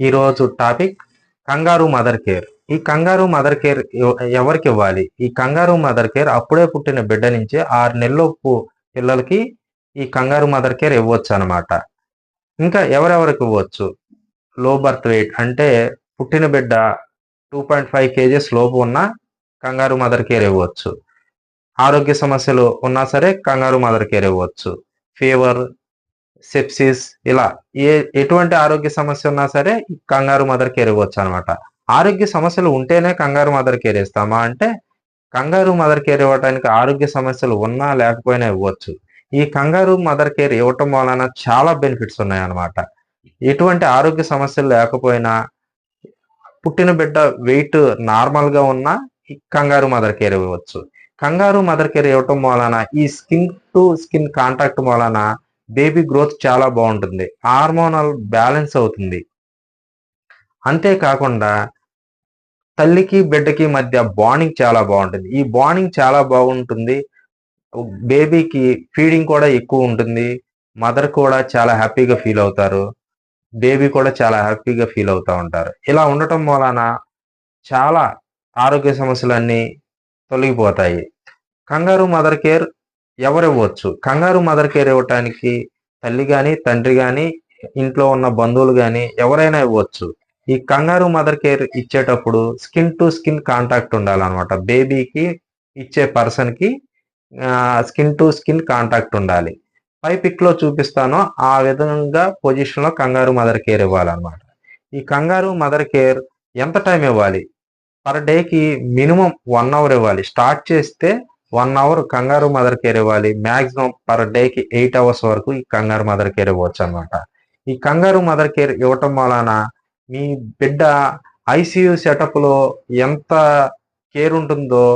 ఈరోజు టాపిక్ కంగారు mother care. ఈ కంగారు మదర్ కేర్ ఎవ- ఎవరికి ఇవ్వాలి? ఈ కంగారు మదర్ కేర్ అప్పుడే పుట్టిన బిడ్డ నుంచి ఆరు నెలలోపు పిల్లలకి ఈ కంగారు మదర్ కేర్ ఇవ్వచ్చు అనమాట ఇంకా ఎవరెవరికి ఇవ్వచ్చు? లో బర్త్ వెయిట్ అంటే పుట్టిన బిడ్డ టూ పాయింట్ ఫైవ్ కేజీస్ లోపు ఉన్న కంగారు మదర్ కేర్ ఇవ్వచ్చు. ఆరోగ్య సమస్యలు ఉన్నా సరే కంగారు మదర్ కేర్ ఇవ్వచ్చు. ఫీవర్ సెప్సిస్ ఇలా ఏ ఎటువంటి ఆరోగ్య సమస్య ఉన్నా సరే కంగారు మదర్ కేర్ ఇవ్వచ్చు అనమాట ఆరోగ్య సమస్యలు ఉంటేనే కంగారు మదర్ కేర్ ఇస్తామా అంటే కంగారు మదర్ కేర్ ఇవ్వడానికి ఆరోగ్య సమస్యలు ఉన్నా లేకపోయినా ఇవ్వచ్చు. ఈ కంగారు మదర్ కేర్ ఇవ్వటం వలన చాలా బెనిఫిట్స్ ఉన్నాయన్నమాట. ఎటువంటి ఆరోగ్య సమస్యలు లేకపోయినా పుట్టిన బిడ్డ వెయిట్ నార్మల్గా ఉన్నా కంగారు మదర్ కేర్ ఇవ్వచ్చు. కంగారు మదర్ కేర్ ఇవ్వటం వలన ఈ స్కిన్ టు స్కిన్ కాంటాక్ట్ వలన బేబీ గ్రోత్ చాలా బాగుంటుంది. హార్మోనల్ బ్యాలెన్స్ అవుతుంది. అంతేకాకుండా తల్లికి బిడ్డకి మధ్య బాండింగ్ చాలా బాగుంటుంది. ఈ బాండింగ్ చాలా బాగుంటుంది. బేబీకి ఫీడింగ్ కూడా ఎక్కువ ఉంటుంది. మదర్ కూడా చాలా హ్యాపీగా ఫీల్ అవుతారు. బేబీ కూడా చాలా హ్యాపీగా ఫీల్ అవుతూ ఉంటారు. ఇలా ఉండటం వలన చాలా ఆరోగ్య సమస్యలన్నీ తొలగిపోతాయి. కంగారు మదర్ కేర్ ఎవరు ఇవ్వచ్చు కంగారు మదర్ కేర్ ఇవ్వటానికి తల్లి కానీ తండ్రి కానీ ఇంట్లో ఉన్న బంధువులు కానీ ఎవరైనా ఇవ్వచ్చు. ఈ కంగారు మదర్ కేర్ ఇచ్చేటప్పుడు స్కిన్ టు స్కిన్ కాంటాక్ట్ ఉండాలన్నమాట. బేబీకి ఇచ్చే పర్సన్కి స్కిన్ టు స్కిన్ కాంటాక్ట్ ఉండాలి. పై పిక్లో చూపిస్తానో. ఆ విధంగా పొజిషన్లో కంగారు మదర్ కేర్ ఇవ్వాలన్నమాట. ఈ కంగారు మదర్ కేర్ ఎంత టైం ఇవ్వాలి? పర్ డేకి మినిమం వన్ అవర్ ఇవ్వాలి. స్టార్ట్ చేస్తే one hour kangaroo mother care ఇవ్వాలి మాక్సిమం పర్ డేకి ఎయిట్ అవర్స్ వరకు ఈ కంగారు మదర్ కేర్ ఇవ్వచ్చు అనమాట ఈ కంగారు మదర్ కేర్ ఇవ్వటం వలన మీ బిడ్డ ఐసీయూ సెటప్లో ఎంత కేర్ ఉంటుందో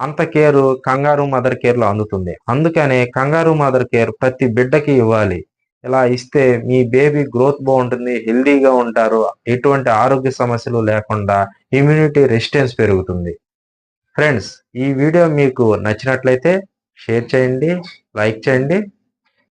అంత కేర్ కంగారు మదర్ కేర్లో అందుతుంది. అందుకనే కంగారు మదర్ కేర్ ప్రతి బిడ్డకి ఇవ్వాలి. ఇలా ఇస్తే మీ బేబీ గ్రోత్ బాగుంటుంది హెల్దీగా ఉంటారు ఎటువంటి ఆరోగ్య సమస్యలు లేకుండా ఇమ్యూనిటీ రెసిస్టెన్స్ పెరుగుతుంది. ఫ్రెండ్స్ ఈ వీడియో మీకు నచ్చినట్లయితే షేర్ చేయండి లైక్ చేయండి.